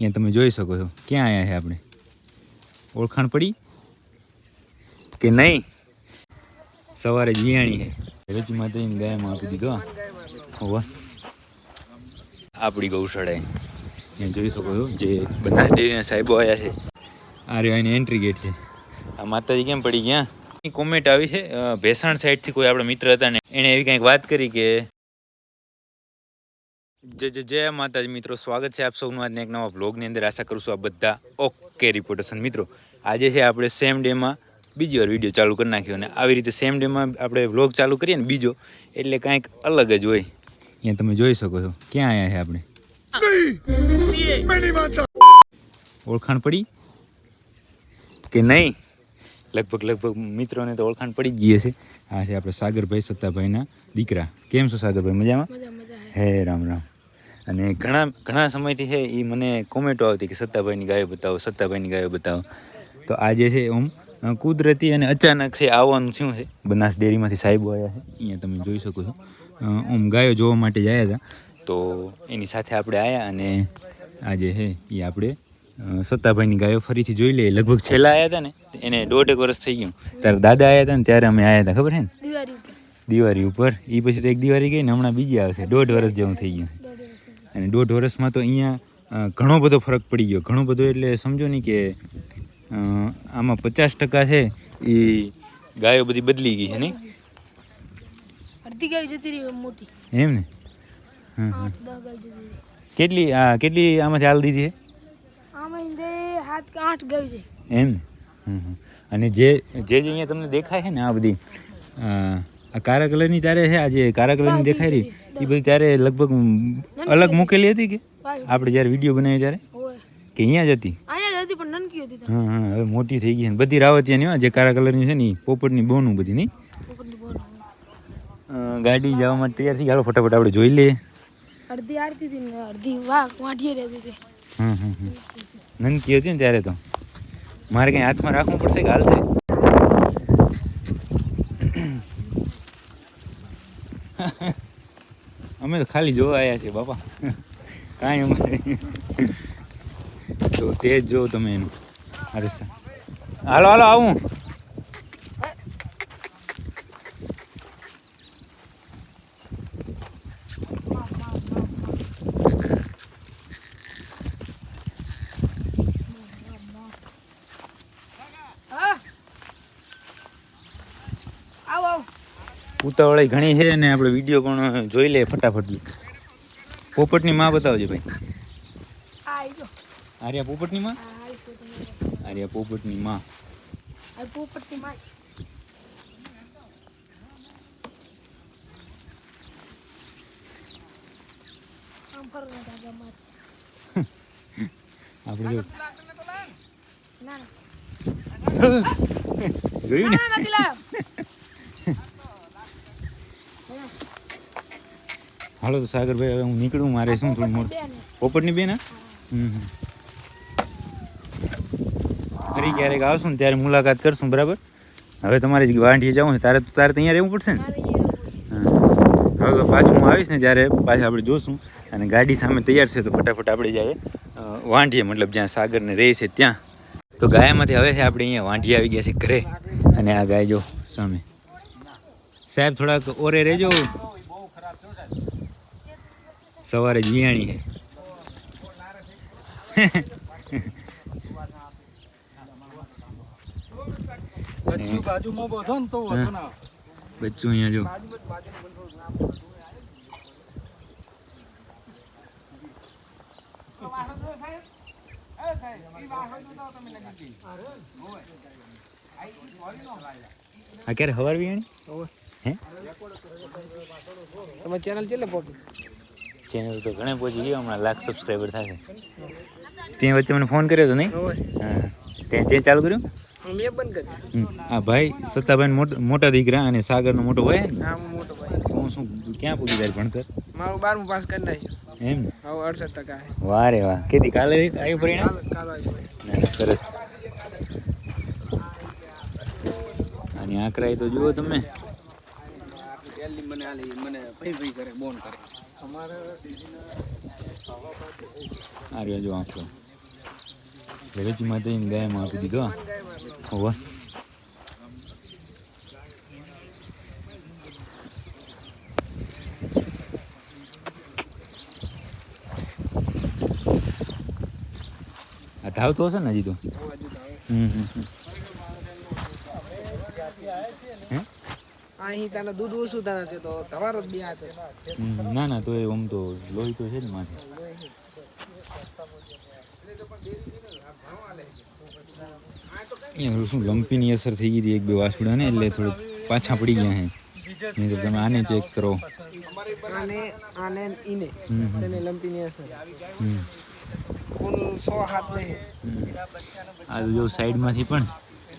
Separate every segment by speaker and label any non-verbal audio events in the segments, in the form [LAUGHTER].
Speaker 1: અહીંયા તમે જોઈ શકો છો. ક્યાં આવ્યા છે આપણે? ઓળખાણ પડી? કે નહીં? સવારે જીયાણી છે. રચી માતાજીની ગાયમાં આપી દીધો હોવા. આપણી ગૌશાળાએ. અહીંયા જોઈ શકો છો, જે બનાસ દેવીના સાહેબો આવ્યા છે. આ રહ્યો એની એન્ટ્રી ગેટ છે. આ માતાજી કેમ પડી ગયા? કોમેન્ટ આવી છે ભેસાણ સાઈડથી કોઈ આપણા મિત્ર હતા ને એણે એવી કંઈક વાત કરી કે જય જય જય માતાજી મિત્રો સ્વાગત છે આપ સૌનું આજના એક નવા બ્લોગની અંદર. આશા કરું છું આ બધા ઓકે રિપોર્ટેશન મિત્રો આજે છે આપણે સેમ ડેમાં બીજી વાર વીડિયો ચાલુ કરી નાખ્યો. અને આવી રીતે સેમ ડેમાં આપણે વ્લોગ ચાલુ કરીએ ને બીજો એટલે કાંઈક અલગ જ હોય. અહીંયા તમે જોઈ શકો છો. ક્યાં આવ્યા છે આપણે? ઓળખાણ પડી? કે નહીં? લગભગ લગભગ મિત્રોને તો ઓળખાણ પડી જ ગઈ હશે. આ છે આપણે સાગરભાઈ સત્તાભાઈના દીકરા. કેમ છો સાગરભાઈ? મજામાં?
Speaker 2: મજા મજા હે.
Speaker 1: હે રામ રામ. અને ઘણા ઘણા સમયથી છે એ મને કોમેન્ટો આવતી કે સત્તાભાઈની ગાયો બતાવો સત્તાભાઈની ગાયો બતાવો. તો આજે છે ઓમ કુદરતી અને અચાનક છે આવવાનું થયું છે. બનાસ ડેરીમાંથી સાહેબો આવ્યા છે. અહીંયા તમે જોઈ શકો છો. ઓમ ગાયો જોવા માટે જાય આવ્યા હતા. તો એની સાથે આપણે આવ્યા અને આજે છે એ આપણે સત્તાભાઈની ગાયો ફરીથી જોઈ લઈએ. લગભગ છેલ્લા આવ્યા હતા ને એને દોઢેક વર્ષ થઈ ગયું. ત્યારે દાદા આવ્યા હતા ને ત્યારે અમે આવ્યા હતા. ખબર છે ને?
Speaker 2: દિવાળી ઉપર.
Speaker 1: એ પછી તો એક દિવાળી ગઈ ને હમણાં બીજી આવશે. દોઢ વર્ષ જેવું થઈ ગયું અને દોઢ વર્ષમાં તો અહીંયા ઘણો બધો ફરક પડી ગયો. ઘણો બધો એટલે સમજો નહીં કે આમાં પચાસ ટકા છે એ ગાયો બધી બદલી ગઈ છે નહીં?
Speaker 2: અડધી ગાય જતી રહી મોટી.
Speaker 1: એમ ને? હં, હં. કેટલી આ કેટલી આમાં ચાલ દીધી છે?
Speaker 2: આમાં સાત કે આઠ ગાય છે.
Speaker 1: એમ ને. અને જે જે અહીંયા તમને દેખાય છે ને આ બધી આ કારા કલરની ત્યારે છે આ જે કાળા કલરની દેખાય રહી? એ બધી ત્યારે લગભગ અલગ મૂકેલી હતી કે? આપણે જ્યારે વીડિયો બનાવ્યો ત્યારે? કે અહીંયા જ હતી? હા હા હવે મોટી થઈ ગઈ બધી રાવતિયાની જે કાળા કલરની છે ને પોપટની બોનું બધી નહીં? ગાડી જવા માટે તૈયાર થઈ ચાલો ફટાફટ આપણે જોઈ લઈએ.
Speaker 2: અડધી આરતી હતી ને અડધી વાહ વાંઢીએ રહેતી હતી.
Speaker 1: હમ હમ. નનકી હતી ને ત્યારે તો. મારે કંઈ હાથમાં રાખવું પડશે કે હાલશે? અમે તો ખાલી જોવા આવ્યા છીએ, બાપા. કાંઈ અમારે તો તે જ જોવો તમે એનું. અરે હાલો હાલો, આવું
Speaker 2: હા આવો આવો
Speaker 1: ઉતાવળાઈ ઘણી છે ને આપણે વીડિયો પણ જોઈ લઈએ ફટાફટ. પોપટની માં બતાવજો ભાઈ. આર્યા પોપટની માં? આર્યા પોપટની માં.
Speaker 2: પોપટની
Speaker 1: આપણે જો જોયું ને
Speaker 2: ના નથી લાવ્યો
Speaker 1: હાલો તો સાગરભાઈ હવે હું નીકળું મારે શું થોડું મોટું પોપટની બેન હમ. ફરી ક્યારેક આવશું ને ત્યારે મુલાકાત કરશું બરાબર? હવે તમારે વાંઢીએ જવું છે તારે તારે અહીંયા રહેવું પડશે ને? હવે પાછું હું આવીશ ને ત્યારે પાછા આપણે જોશું અને ગાડી સામે તૈયાર છે તો ફટાફટ આપણે જઈએ. અ, વાંઢીએ મતલબ જ્યાં સાગરને રહે છે ત્યાં. તો ગાયમાંથી હવે છે આપણે અહીંયા વાંઢી આવી ગયા છે ઘરે. અને આ ગાય જો સામે. સાહેબ થોડાક ઓરે રહેજો. સવારે જીયાણી છે
Speaker 3: બચ્ચું
Speaker 1: અહીંયા જો. અત્યારે હવાર વિયાણી હે?
Speaker 3: તમે ચેનલ ચેલે પોકી
Speaker 1: ચેનલ તો ઘણે પહોંચી ગયો હમણાં લાખ સબસ્ક્રાઈબર થશે. ત્યાં વચ્ચે મને ફોન કર્યો હતો નહીં? હા. ત્યાં ત્યાં ચાલુ કર્યું?
Speaker 3: મેં બંધ કરી
Speaker 1: હમ. આ ભાઈ સત્તાભાઈ મોટા મોટા દીકરા અને સાગરનો મોટો ભાઈ? ને
Speaker 3: હું મોટો ભાઈ.
Speaker 1: હું શું ક્યાં પૂછી જાય ભણતર?
Speaker 3: મારું બારમું પાસ કરી નાખ્યું.
Speaker 1: એમ
Speaker 3: હવે અડસઠ ટકા
Speaker 1: વાહ રે વાહ. કેદી કાલે આવ્યું પરિણામ ના સરસ. અને આંકડાઈ તો જુઓ તમે.
Speaker 3: મને મને ભાઈ ભાઈ કરે બોન કરે.
Speaker 1: આ રહ્યો જો આંકડો રચી માતાજીને ગાયમાં આપી દીધો હોવા. આ ધાવતો હશે ને હજી તો? હમ હમ હમ.
Speaker 3: અહીં તને દૂધ ઓછું તને છે તો તમારો જ બિયા છે.
Speaker 1: હમ, ના ના તો એ આમ તો લોહી તો છે જ માથે. અહીંયા શું લંપીની અસર થઈ ગઈ હતી એક બે વાસુડા ને એટલે થોડું પાછા પડી ગયા હે. નહીં તો તમે આને ચેક કરો.
Speaker 3: આને આને ને ઈને. તેને લંપીની અસર. કુલ સો હાથ નહીં.
Speaker 1: આ જો સાઈડમાંથી પણ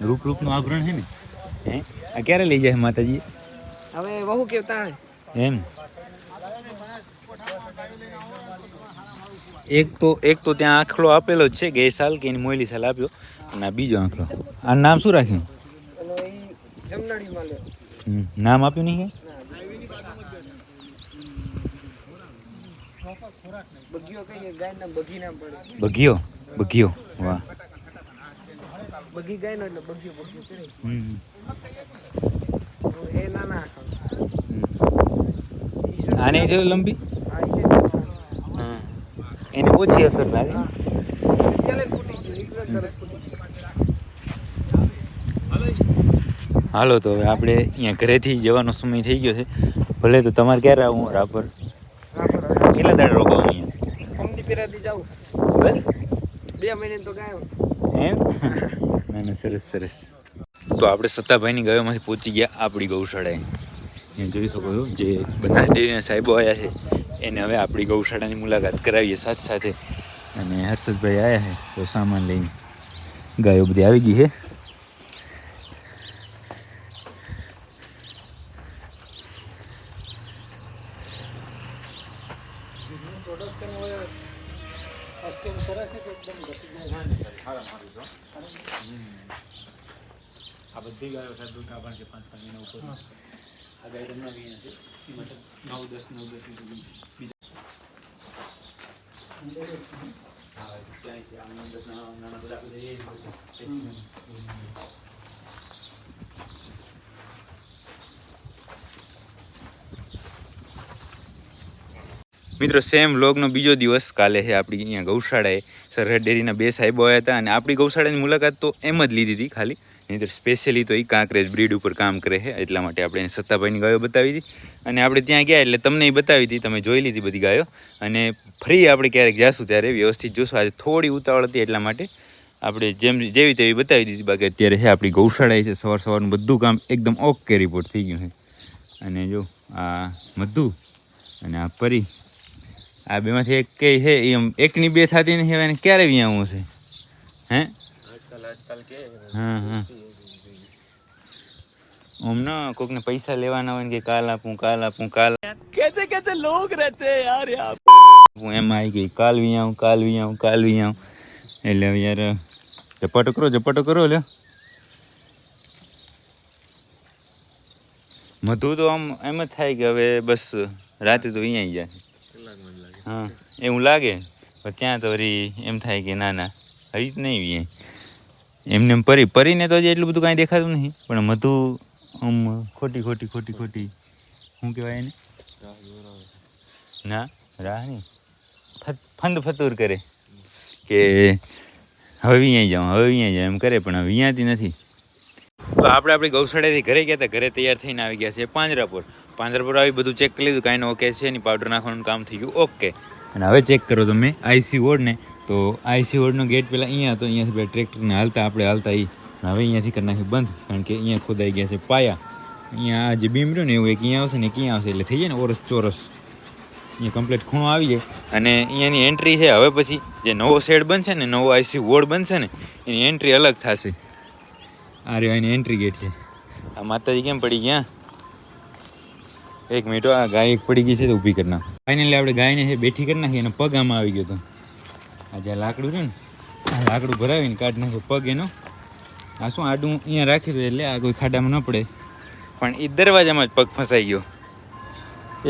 Speaker 1: રૂપ રૂપનું આભરણ છે ને. હે? આ ક્યારે લઈ જાય માતાજી?
Speaker 3: હવે વહુ કેવતા
Speaker 1: એમ? એક તો એક તો ત્યાં આંખલો આપેલો જ છે ગઈ સાલ કે એની મોયલી સાલ આપ્યો અને આ બીજો આંખલો. આ નામ શું રાખ્યું?
Speaker 3: અને એ જમનાડીમાં લ્યો
Speaker 1: હમ, નામ આપ્યું નહીં કે?
Speaker 3: બગીઓ કહીએ ગાય નામ બગી નામ પડે.
Speaker 1: બગીયો? બગીયો વાહ.
Speaker 3: બગી ગાય નો એટલે બગીઓ બગીઓ
Speaker 1: આને જો લંબી? હા. એને ઓછી અસર લાગે. હાલો તો હવે આપણે અહીંયા ઘરેથી જવાનો સમય થઈ ગયો છે. ભલે તો તમારે ક્યારે આવું રાપર? કેટલા દાડા રોકાવું અહીંયા?
Speaker 3: પેરાથી જાઉં.
Speaker 1: બસ?
Speaker 3: બે મહિને તો ગાયો.
Speaker 1: એમ? ના ના સરસ સરસ. તો આપણે સત્તાભાઈની ગાયોમાંથી પહોંચી ગયા આપણી ગૌશાળાએ. જોઈ શકો છો જે બધા દેવીના સાહેબો આવ્યા છે. એને હવે આપણી ગૌશાળાની મુલાકાત કરાવીએ સાથે સાથે. અને હર્ષદભાઈ આવ્યા છે તો સામાન લઈને ગાયો બધી આવી ગઈ છે આ બધી ગાયો સાહેબ દૂધ આપણ છે પાંચ પાંચ મહિના ઉપર આ ગાય તમને આવી છે એમાં તો નવ દસ નવ દસ લીટર દૂધ બીજા હા, ત્યાંથી આ નવ દસ નાના નાના બધા બધા એ જ હોય છે. મિત્રો સેમ વ્લોગનો બીજો દિવસ કાલે છે આપણી અહીંયા ગૌશાળાએ. સરહદ ડેરીના બે સાહેબો આવ્યા હતા અને આપણી ગૌશાળાની મુલાકાત તો એમ જ લીધી હતી ખાલી. નહીં સ્પેશિયલી તો એ કાંકરેજ બ્રીડ ઉપર કામ કરે છે એટલા માટે આપણે એને સત્તાભાઈની ગાયો બતાવી હતી. અને આપણે ત્યાં ગયા એટલે તમને એ બતાવી હતી, તમે જોઈ લીધી બધી ગાયો. અને ફરી આપણે ક્યારેક જાશું ત્યારે વ્યવસ્થિત જોશું. આજે થોડી ઉતાવળ હતી એટલા માટે આપણે જેમ જેવી તેવી બતાવી દીધી. બાકી અત્યારે છે આપણી ગૌશાળા છે, સવાર સવારનું બધું કામ એકદમ ઓકે રિપોર્ટ થઈ ગયું છે. અને જો આ મધુ અને આ પરી આ બેમાંથી એક કઈ છે એ આમ એકની બે થતી નહીં હવે એને ક્યારે વિયાવું છે હે હા હા ઓમ ન કોકને પૈસા લેવાના હોય ને કે કાલ આપું કાલ આપું કાલ કેસે કેસે લોગ રહેતે યાર યાર હું એમ આવી ગઈ કાલ વિયાવું કાલ વિયાવું કાલ વિયાવું એટલે હવે યાર ઝપાટો કરો ઝપાટો કરો લ્યો મધુ તો આમ એમ જ થાય કે હવે બસ રાતે તો અહીંયા જાય હા. એવું લાગે? પણ ત્યાં તો હરી એમ થાય કે ના ના. હજી જ નહીં એમને એમ પરી પરીને તો હજી એટલું બધું કાંઈ દેખાતું નહીં. પણ મધુ આમ ખોટી ખોટી ખોટી ખોટી. શું કહેવાય એને? ના રાહ નહીં ફંદ ફતુર કરે. કે હવે અહીંયા જાઉં, હવે અહીંયા જાઉં. એમ કરે, પણ હવે અહીંયાથી નથી. તો આપણે આપણી ગૌશાળાથી ઘરે ગયા હતા. ઘરે તૈયાર થઈને આવી ગયા છે પાંજરાપુર પાંજરાપુર આવી બધું ચેક કરી લીધું, કાંઈ ઓકે છે, એની પાવડર નાખવાનું કામ થઈ ગયું. ઓકે અને હવે ચેક કરો તમે આઈસી વોર્ડને તો આઈસી વોર્ડનો ગેટ પહેલાં અહીંયા હતો, અહીંયાથી પેલા ટ્રેક્ટરને હાલતા, આપણે હાલતા એ હવે અહીંયાથી કરી નાખ્યું બંધ, કારણ કે અહીંયા ખોદાઈ ગયા છે પાયા. અહીંયા આ જે બીમ રહ્યું ને એવું એક અહીંયા આવશે ને અહીંયા આવશે, એટલે થઈ જાય ને ઓરસ ચોરસ. અહીંયા કમ્પ્લીટ ખૂણો આવી જાય. અને અહીંયાની એન્ટ્રી છે, હવે પછી જે નવો શેડ બનશે ને, નવો આઈસી વોર્ડ બનશે ને, એની એન્ટ્રી અલગ થશે. આ રહ્યો એની એન્ટ્રી ગેટ છે. આ માતાજી કેમ પડી ગયા? એક મિનિટ આ ગાય એક પડી ગઈ છે, તો ઊભી કરી નાખ. ફાઇનલી આપણે ગાયને છે, બેઠી કરી નાખી, અને પગ આમાં આવી ગયો હતો આ જે લાકડું છે ને, આ લાકડું ભરાવીને કાઢી નાખ્યો, પગ એનો. આ શું આડું અહીંયા રાખી દઉં એટલે આ કોઈ ખાડામાં ન પડે. પણ એ દરવાજામાં જ પગ ફસાઈ ગયો.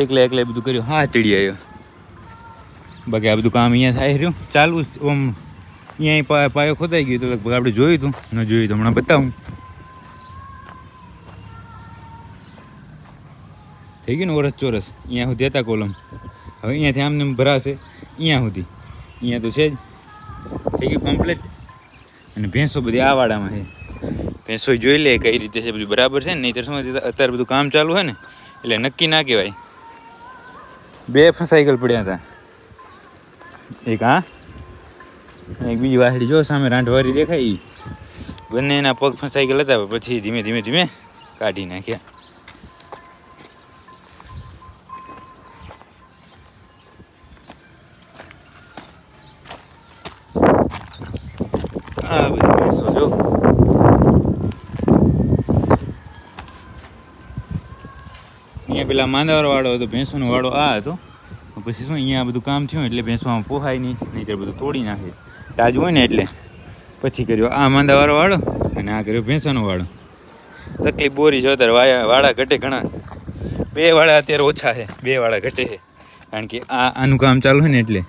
Speaker 1: એકલે એકલે બધું કર્યું, હા ચડી આવ્યો બાકી આ બધું કામ અહીંયા થાય રહ્યું. ચાલુ જ ઓમ, અહીંયા પાયો ખોદાઈ ગયો તો લગભગ આપણે જોયું હતું, ન જોયું તો હમણાં બતાવું. થઈ ગયું ને ઓરસ ચોરસ. અહીંયા સુધી હતા કોલમ. હવે અહીંયાથી આમને આમ ભરાશે. અહીંયા સુધી. અહીંયા તો છે જ. થઈ ગયું કમ્પ્લીટ અને ભેંસો બધી આ વાડામાં છે. ભેંસો જોઈ લે કઈ રીતે છે બધું બરાબર છે ને? નહીં શું છે, અત્યારે બધું કામ ચાલુ હોય ને એટલે નક્કી ના કહેવાય. બે સાયકલ પડ્યા હતા. એક હા એક બીજી વાસળી જો સામે રાંઠવારી દેખાય બંને એના પગ ફસાઈ હતા પછી ધીમે ધીમે ધીમે કાઢી નાખ્યા. આ બધી ભેંસો જો અહીંયા પેલા માંદાવાળો વાળો હતો, ભેંસોનો વાળો આ હતો. પછી શું, અહીંયા બધું કામ થયું એટલે ભેંસો આમ પોહાય નહીં નહીં બધું તોડી નાખે. તાજું હોય ને એટલે. પછી કર્યો આ માંદાવાળો વાળો અને આ કર્યો ભેંસાનો વાળો. તકલીફ બોરી જો અત્યારે વાળા ઘટે ઘણા. બે વાળા અત્યારે ઓછા છે, બે વાળા ઘટે છે. કારણ કે આ આનું કામ ચાલુ હોય ને એટલે.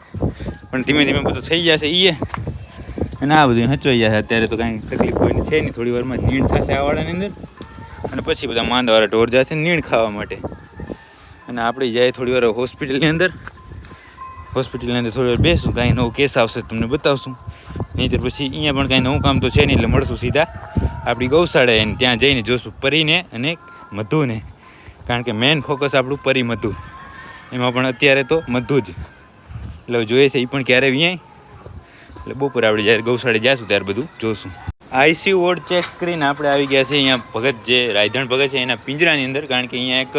Speaker 1: પણ ધીમે ધીમે બધું થઈ જશે ઈએ. અને આ બધું હચવાઈ જશે અત્યારે તો કાંઈ તકલીફ કોઈને છે નહીં. થોડી વારમાં નીણ થશે આ અંદર. અને પછી બધા માંદાવાળા ઢોર જશે નીણ ખાવા માટે. અને આપણે જાય થોડી વાર હોસ્પિટલની અંદર. હોસ્પિટલની અંદર થોડી વાર બેસું. કાંઈ નવો કેસ આવશે તમને બતાવશું. નહીંતર પછી અહીંયા પણ કાંઈ નવું કામ તો છે નહીં એટલે મળશું સીધા. આપણી ગૌશાળાએ ત્યાં જઈને જોશું પરીને અને મધુને. કારણ કે મેઇન ફોકસ આપણું પરી મધુ. એમાં પણ અત્યારે તો મધુ જ. એટલે જોઈએ છે એ પણ ક્યારે વ્યાય એટલે બપોરે આપણે જ્યારે ગૌશાળે જઈશું ત્યારે બધું જોશું. આઈસીયુ વોર્ડ ચેક કરીને આપણે આવી ગયા છે અહીંયા ભગત જે રાયધણ ભગત છે એના પિંજરાની અંદર, કારણ કે અહીંયા એક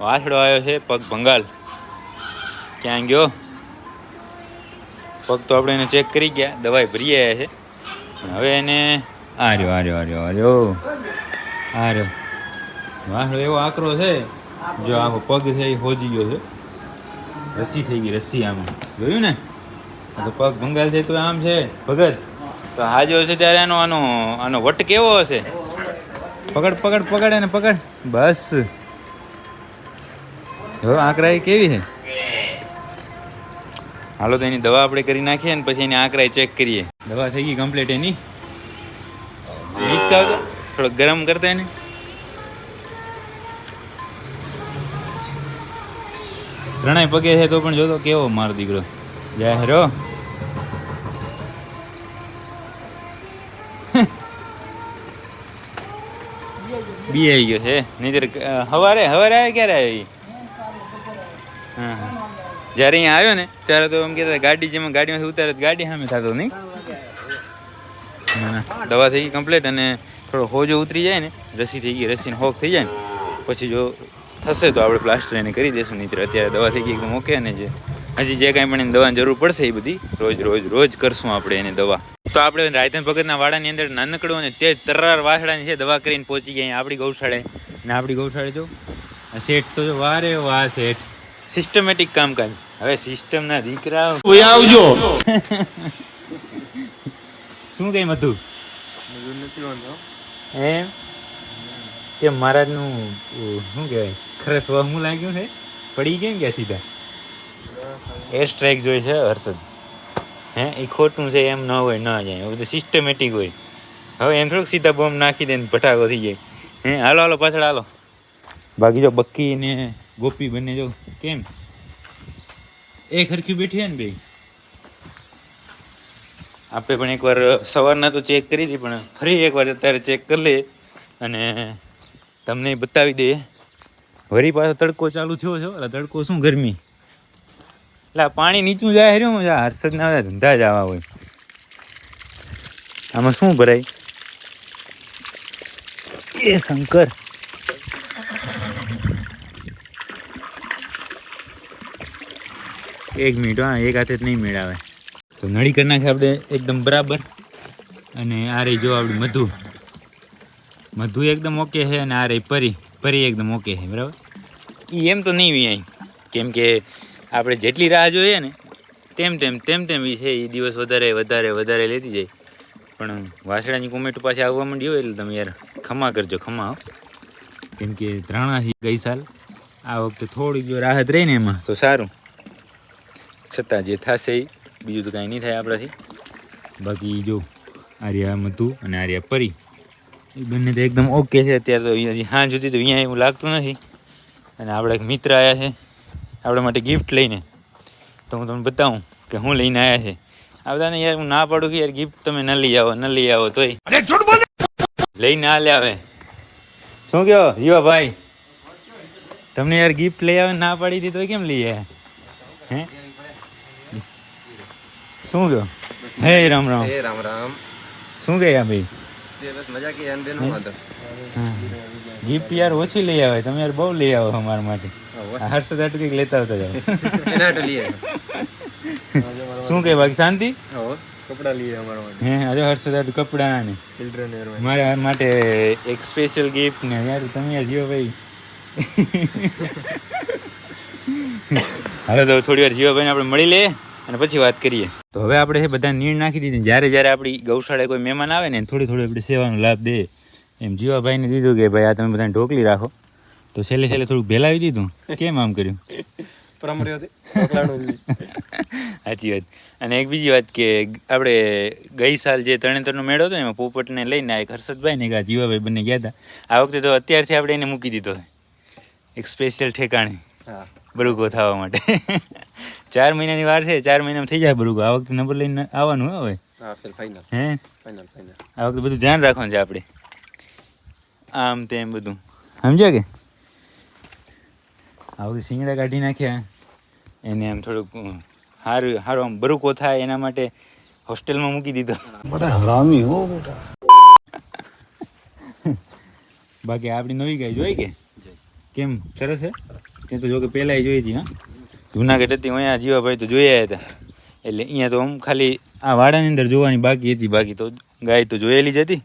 Speaker 1: વાછડો આવ્યો છે, પગ ભંગાલ. ક્યાં ગયો? પગ તો આપણે એને ચેક કરી ગયા, દવાઈ ભરી આવ્યા છે. પણ હવે એને આર્યો આર્યો આર્યો આર્યો. આર્યો. વાછડો એવો આકરો છે, જો આખો પગ છે એ હોજી ગયો છે. રસી થઈ ગઈ, રસી આમ. જોયું ને? પગ ભંગાલ છે, તો આમ છે. ભગત, તો હાજો છે ત્યારે આનો આનો આનો વટ કેવો હશે? પકડ પકડ પકડ એને, પકડ. બસ. હવે આંકરાઈ કેવી છે? હાલો તો એની દવા આપણે કરી નાખીએ ને પછી એની આંકરાઈ ચેક કરીએ. દવા થઈ ગઈ કમ્પ્લીટ એની. હિંચકાવ થોડો ગરમ કરતા એને. ત્રણેય પગે છે તો પણ જોતો કેવો મારો દીકરો. જય બી ગયો છે. નહીતર સવારે હવારે આવે ક્યારે આવી હા. જ્યારે અહીંયા આવ્યો ને, ત્યારે તો એમ કહેતા, ગાડી જેમાં ગાડીમાંથી ઉતારે ગાડી સામે થતો નહીં. દવા થઈ ગઈ કમ્પ્લીટ અને થોડો હોજો ઉતરી જાય ને, રસી થઈ ગઈ, રસીને હોક થઈ જાય ને, પછી જો થશે તો આપણે પ્લાસ્ટર એને કરી દઈશું, નહીં અત્યારે દવા થઈ ગઈ, એકદમ ઓકે અને જે હજી જે કાંઈ પણ એને દવાની જરૂર પડશે એ બધી રોજ રોજ રોજ કરશું આપણે એને દવા. તો આપણે રાયધન ભગતના વાડાની અંદર નાનકડું અને તે તરાર વાસડાની છે દવા કરીને પહોંચી ગયા આપણી ગૌશાળે. ને આપણી ગૌશાળે જો શેઠ તો જો વારે વાહ શેઠ. સિસ્ટમેટિક કામકાજ. હવે સિસ્ટમના દીકરા
Speaker 4: આવજો. [LAUGHS]
Speaker 1: શું કઈ મધુ એમ? કે મહારાજનું નું શું કહેવાય? ખરસ વહમું લાગ્યું છે? પડી કેમ ગયા સીધા? એર સ્ટ્રાઇક જોઈ છે હર્ષદ. હે? એ ખોટું છે, એમ ન હોય, ન જાય. એવું બધું સિસ્ટમેટિક હોય. હવે એમ થોડુંક સીધા બોમ્બ નાખી દે ને ભટાકો થઈ જાય. હે, હાલો હાલો, પાછળ હાલો. બાકી જો બક્કી ને ગોપી બંને જો કેમ? એ ખરખી બેઠી હે ને બે આપણે પણ એકવાર સવારના તો ચેક કરી હતી, પણ ફરી એકવાર અત્યારે ચેક કરી લઈએ અને તમને બતાવી દઈએ. વળી પાછો તડકો ચાલુ થયો છે તડકો શું ગરમી? એટલે પાણી નીચું જાય રહ્યું આ હર્ષદના બધા ધંધા જ આવા હોય. આમાં શું ભરાય? એ શંકર. એક મિનિટ હા એક હાથે જ નહીં મેળાવે. તો નળી કરી નાખે આપણે એકદમ બરાબર. અને આ રહી જો આપણું મધુ. મધુ એકદમ ઓકે છે અને આ રહી પરી. પરી એકદમ ઓકે છે બરાબર? એમ તો નહીં વિયાય કેમ કે આપણે જેટલી રાહ જોઈએ ને તેમ તેમ તેમ તેમ એ છે એ દિવસ વધારે વધારે વધારે લેતી જાય. પણ વાસણાની કોમેન્ટ પાસે આવવા માંડી હોય એટલે તમે યાર ખમા કરજો ખમા કેમ કે ત્રાણાથી ગઈ સાલ. આ વખતે થોડીક જો રાહત રહી ને એમાં. તો સારું. છતાં જે થશે એ બીજું તો કાંઈ નહીં થાય આપણાથી. બાકી જો આર્યા મધુ અને આર્યા પરી એ બંને તો એકદમ ઓકે છે. અત્યારે તો અહીંયા સાંજ સુધી તો અહીંયા એવું લાગતું નથી. અને આપણા એક મિત્ર આવ્યા છે આપણા માટે ગિફ્ટ લઈને. તો હું તમને બતાવું કે હું લઈને આવ્યા છે. આ બધાને યાર હું ના પાડું કે યાર ગિફ્ટ તમે ન લઈ આવો ન લઈ આવો તોય. લઈને આ લે આવે શું કહો જીવા ભાઈ તમને યાર ગિફ્ટ લઈ આવે ના પાડી હતી તો કેમ લઈ આવ્યા હે? શું કહો? હે રામ રામ.
Speaker 3: એ રામ રામ.
Speaker 1: શું કહ્યા ભાઈ?
Speaker 3: તે બસ મજા કે અંદે નો હતો.
Speaker 1: ગિફ્ટ યાર ઓછી લઈ આવે તમે યાર બહુ લઈ આવો અમારા માટે. આ હર્ષદ આટલું કંઈક લેતા આવતા જાઓ.
Speaker 3: એના
Speaker 1: શું બાકી શાંતિ?
Speaker 3: હો. કપડા અમારા માટે.
Speaker 1: હે આજે હર્ષદ આટલું કપડાં ને.
Speaker 3: ચિલ્ડ્રન વેર
Speaker 1: મારા માટે એક સ્પેશિયલ ગિફ્ટ ને યાર તમે જીઓ ભાઈ. હાલો તો થોડી વાર જીવાભાઈને આપણે મળી લઈએ અને પછી વાત કરીએ. તો હવે આપણે બધા નીણ નાખી દીધી. જ્યારે જ્યારે આપણી ગૌશાળાએ કોઈ મહેમાન આવે ને થોડી થોડી આપણે સેવાનો લાભ દે. એમ જીવાભાઈને દીધું કે ભાઈ આ તમે બધાને ઢોકલી રાખો. તો છેલ્લે છેલ્લે થોડુંક ભેલાવી દીધું કેમ આમ કર્યું? [LAUGHS] [LAUGHS] સાચી વાત. અને એક બીજી વાત કે આપણે ગઈ સાલ જે તરણેતરનો મેળો હતો ને એમાં પોપટને લઈને એક હર્ષદભાઈ ને એક જીવાભાઈ બંને ગયા હતા. આ વખતે તો અત્યારથી આપણે એને મૂકી દીધો એક સ્પેશિયલ ઠેકાણે. બરુકો થવા માટે. [LAUGHS] ચાર મહિનાની વાર છે ચાર મહિનામાં થઈ જાય બરુકો આ વખતે નંબર લઈને આવવાનું હવે.
Speaker 3: હા
Speaker 1: આ વખતે બધું ધ્યાન રાખવાનું છે આપણે. આમ તેમ બધું. સમજ્યા કે? આવું શિંગડા કાઢી નાખ્યા. એને આમ થોડુંક સારું સારું આમ બરુકો થાય એના માટે હોસ્ટેલમાં મૂકી દીધો.
Speaker 4: બધા હરામી હો બેટા.
Speaker 1: બાકી આપણી નવી ગાય જોઈ કે? કેમ? સરસ છે તે તો જોકે પહેલાં જોઈ હતી હા? જૂનાગઢ હતી અહીંયા જીવાભાઈ તો જોયા હતા. એટલે અહીંયા તો આમ ખાલી આ વાડાની અંદર જોવાની બાકી હતી. બાકી તો ગાય તો જોયેલી જ હતી.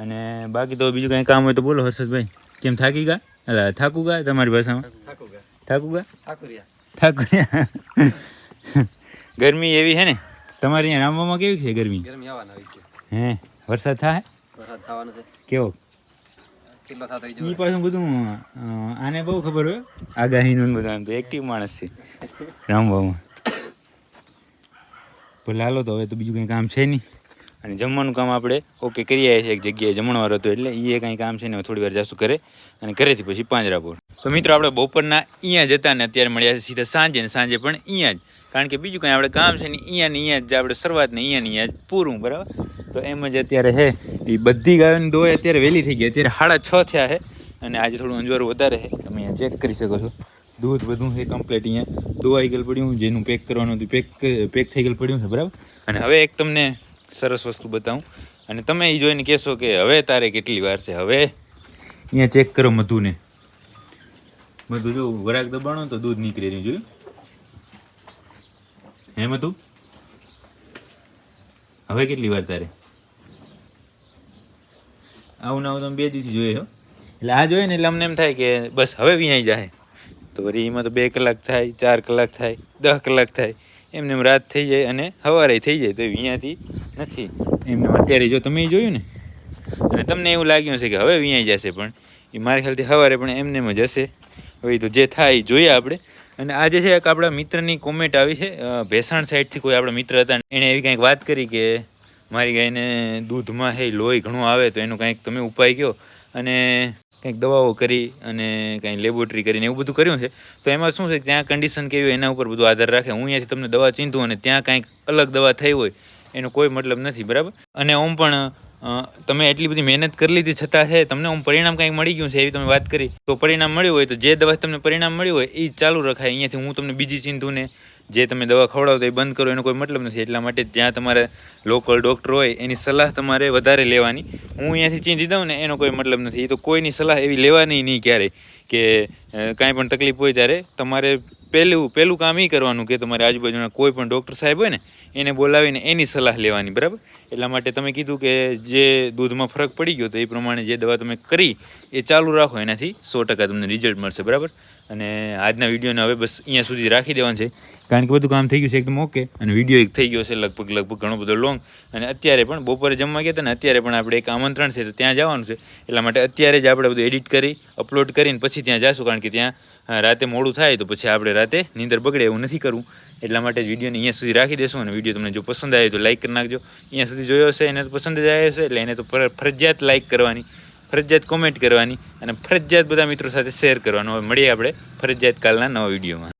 Speaker 1: અને બાકી તો બીજું કંઈ કામ હોય તો બોલો હર્ષદભાઈ. કેમ થાકી ગયા અલા થાકું તમારી ભાષામાં?
Speaker 3: થાકુ
Speaker 1: ઠાકુરિયા. ગરમી એવી છે ને? તમારે અહીંયા રામવામાં કેવી છે ગરમી?
Speaker 3: ગરમી આવવાના છે.
Speaker 1: હે વરસાદ થાય?
Speaker 3: વરસાદ થવાનો છે.
Speaker 1: કેવો?
Speaker 3: જોવો.
Speaker 1: પાછું બધું આને બહુ ખબર હોય આગાહીનું બધા તો એક્ટિવ માણસ છે. [LAUGHS] રામવામાં. ભલે હાલો તો હવે તો બીજું કંઈ કામ છે નહીં. અને જમવાનું કામ આપણે ઓકે કરી આવ્યા છીએ એક જગ્યાએ. જમણવાર હતો એટલે એ કાંઈ કામ છે ને થોડી વાર જાશું કરે અને ઘરેથી પછી પાંજરાપુર તો મિત્રો આપણે બપોરના અહીંયા જતા ને અત્યારે મળ્યા છે સીધા સાંજે ને સાંજે પણ અહીંયા જ. કારણ કે બીજું કાંઈ આપણે કામ છે ને અહીંયા ને અહીંયા જ આપણે શરૂઆત ને અહીંયા ને અહીંયા જ પૂરું, બરાબર? તો એમ જ અત્યારે છે એ બધી ગાયોની દોય અત્યારે વહેલી થઈ ગઈ. અત્યારે સાડા છ થયા છે અને આજે થોડું અંજવારું વધારે છે તમે અહીંયા ચેક કરી શકો છો. દૂધ બધું છે કમ્પ્લીટ અહીંયા. દોવાઈ ગયેલ પડ્યું, જેનું પેક કરવાનું હતું પેક પેક થઈ ગયેલ પડ્યું છે, બરાબર? અને હવે એક તમને સરસ વસ્તુ બતાવું. અને તમે એ જોઈને કહેશો કે હવે તારે કેટલી વાર છે? હવે? અહીંયા ચેક કરો મધુને. મધુ, જો વરાગ દબાણો તો દૂધ નીકળે નહીં જોયું? હે મધુ? હવે કેટલી વાર તારે? આવું ના આવું તમે બે દિવસથી જોઈએ એટલે આ જોઈએ ને એટલે અમને એમ થાય કે બસ હવે વિયાઈ જાય. તો વળી એમાં તો બે કલાક થાય, ચાર કલાક થાય દસ કલાક થાય. એમને એમ રાત થઈ જાય અને સવારે થઈ જાય. તો વિયાથી નથી. એમને અત્યારે જો તમે જોયું ને અને તમને એવું લાગ્યું હશે કે હવે વિયાઈ જશે, પણ એ મારા ખ્યાલથી સવારે પણ એમને એમ જ હશે. હવે તો જે થાય એ જોઈએ આપણે. અને આજે છે એક આપણા મિત્રની કોમેન્ટ આવી છે ભેસાણ સાઈડથી કોઈ આપણા મિત્ર હતા એણે એવી કંઈક વાત કરી કે મારી ગાયને દૂધમાં હે લોહી ઘણું આવે, તો એનું કંઈક તમે ઉપાય કહો અને કંઈક દવાઓ કરી અને કંઈ લેબોરેટરી કરીને એવું બધું કર્યું છે. તો એમાં શું છે, ત્યાં કન્ડિશન કેવી એના ઉપર બધું આધાર રાખે. હું અહીંયાથી તમને દવા ચીંધું અને ત્યાં કંઈક અલગ દવા થઈ હોય એનો કોઈ મતલબ નથી, બરાબર? અને ઓમ પણ તમે એટલી બધી મહેનત કરી લીધી, છતાં છે તમને આમ પરિણામ કંઈક મળી ગયું છે એવી તમે વાત કરી. તો પરિણામ મળ્યું હોય તો જે દવા તમને પરિણામ મળ્યું હોય એ ચાલુ રખાય. અહીંયાથી હું તમને બીજી ચિંધુને જે તમે દવા ખવડાવો તો એ બંધ કરો, એનો કોઈ મતલબ નથી. એટલા માટે જ્યાં તમારે લોકલ ડૉક્ટર હોય, એની સલાહ તમારે વધારે લેવાની. હું અહીંયાથી ચીંધી દઉં ને, એનો કોઈ મતલબ નથી. તો કોઈની સલાહ એવી લેવાની નહીં ક્યારેય કે કાંઈ પણ તકલીફ હોય ત્યારે તમારે પહેલું પહેલું કામ એ કરવાનું કે તમારે આજુબાજુના કોઈ પણ ડૉક્ટર સાહેબ હોય ને એને બોલાવીને એની સલાહ લેવાની, બરાબર? એટલા માટે તમે કીધું કે જે દૂધમાં ફરક પડી ગયો તો એ પ્રમાણે જે દવા તમે કરી એ ચાલુ રાખો, એનાથી સો ટકા તમને રિઝલ્ટ મળશે, બરાબર? અને આજના વિડીયોને હવે બસ અહીંયા સુધી રાખી દેવાનું છે. કારણ કે બધું કામ થઈ ગયું છે એકદમ ઓકે અને વીડિયો એક થઈ ગયો છે લગભગ લગભગ ઘણો બધો લોંગ અને અત્યારે પણ બપોરે જમવા ગયા હતા ને, અત્યારે પણ આપણે એક આમંત્રણ છે તો ત્યાં જવાનું છે. એટલા માટે અત્યારે જ આપણે બધું એડિટ કરી અપલોડ કરીને પછી ત્યાં જઈશું કારણ કે ત્યાં રાતે મોડું થાય તો પછી આપણે રાતે નીંદર બગડે એવું નથી કરવું. એટલા માટે જ વિડીયોને અહીંયા સુધી રાખી દેશું અને વીડિયો તમને જો પસંદ આવે તો લાઈક કરી નાખજો. અહીંયા સુધી જોયો હશે, એને તો પસંદ જ આવ્યો હશે, એટલે એને તો ફર- ફરજિયાત લાઈક કરવાની, ફરજિયાત કોમેન્ટ કરવાની અને ફરજિયાત બધા મિત્રો સાથે શેર કરવાનું. હવે મળીએ આપણે ફરજિયાત કાલના નવા વિડીયોમાં.